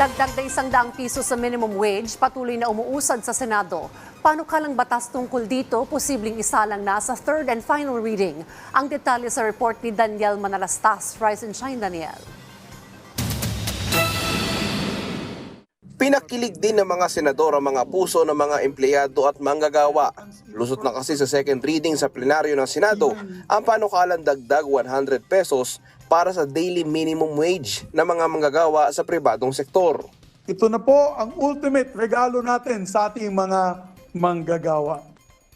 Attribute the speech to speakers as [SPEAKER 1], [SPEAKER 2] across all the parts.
[SPEAKER 1] Dagdag na isang daang piso sa minimum wage, patuloy na umuusad sa Senado. Paano kalang batas tungkol dito, posibleng isalang na sa third and final reading. Ang detalye sa report ni Daniel Manalastas. Rise and shine, Daniel.
[SPEAKER 2] Pinakilig din ng mga senador ang mga puso ng mga empleyado at manggagawa. Lusot na kasi sa second reading sa plenaryo ng Senado ang panukalang dagdag 100 pesos para sa daily minimum wage ng mga manggagawa sa pribadong sektor.
[SPEAKER 3] Ito na po ang ultimate regalo natin sa ating mga manggagawa.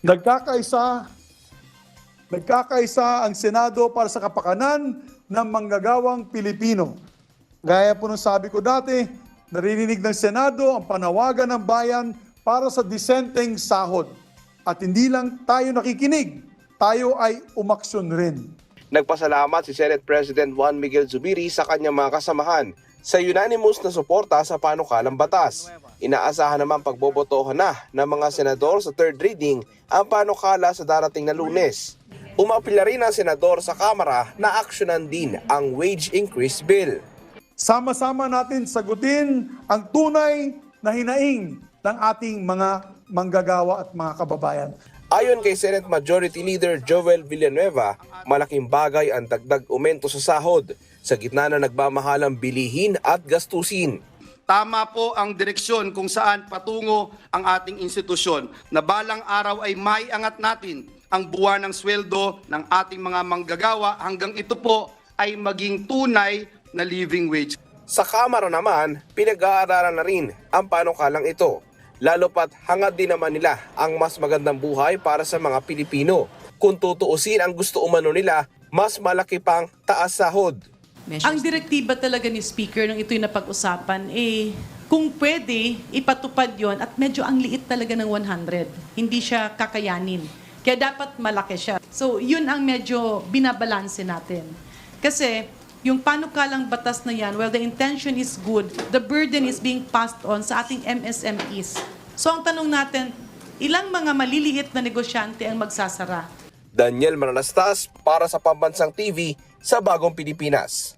[SPEAKER 3] Nagkakaisa, nagkakaisa ang Senado para sa kapakanan ng manggagawang Pilipino. Gaya po ng sabi ko dati, naririnig ng Senado ang panawagan ng bayan para sa disenteng sahod. At hindi lang tayo nakikinig, tayo ay umaksyon rin.
[SPEAKER 2] Nagpasalamat si Senate President Juan Miguel Zubiri sa kanyang mga kasamahan sa unanimous na suporta sa panukalang batas. Inaasahan naman pagbobotohan na ng mga senador sa third reading ang panukala sa darating na lunes. Umapila rin ang senador sa Kamara na aksyonan din ang wage increase bill.
[SPEAKER 3] Sama-sama natin sagutin ang tunay na hinaing ng ating mga manggagawa at mga kababayan.
[SPEAKER 2] Ayon kay Senate Majority Leader Joel Villanueva, malaking bagay ang dagdag aumento sa sahod sa gitna na nagmamahalang bilihin at gastusin.
[SPEAKER 4] Tama po ang direksyon kung saan patungo ang ating institusyon na balang araw ay maiangat natin ang buwan ng sweldo ng ating mga manggagawa hanggang ito po ay maging tunay na living wage.
[SPEAKER 2] Sa Kamara naman, pinag-aaralan na rin ang panukalang ito. Lalo pat hangad din naman nila ang mas magandang buhay para sa mga Pilipino. Kung tutuusin ang gusto umano nila, mas malaki pang taas sahod.
[SPEAKER 5] Ang direktiba talaga ni Speaker nung ito'y napag-usapan, eh, kung pwede, ipatupad yon at medyo ang liit talaga ng 100. Hindi siya kakayanin. Kaya dapat malaki siya. So, yun ang medyo binabalanse natin. Kasi, yung panukalang batas na yan, well, the intention is good, the burden is being passed on sa ating MSMEs. So, ang tanong natin, ilang mga maliliit na negosyante ang magsasara?
[SPEAKER 2] Daniel Manalastas para sa Pambansang TV sa Bagong Pilipinas.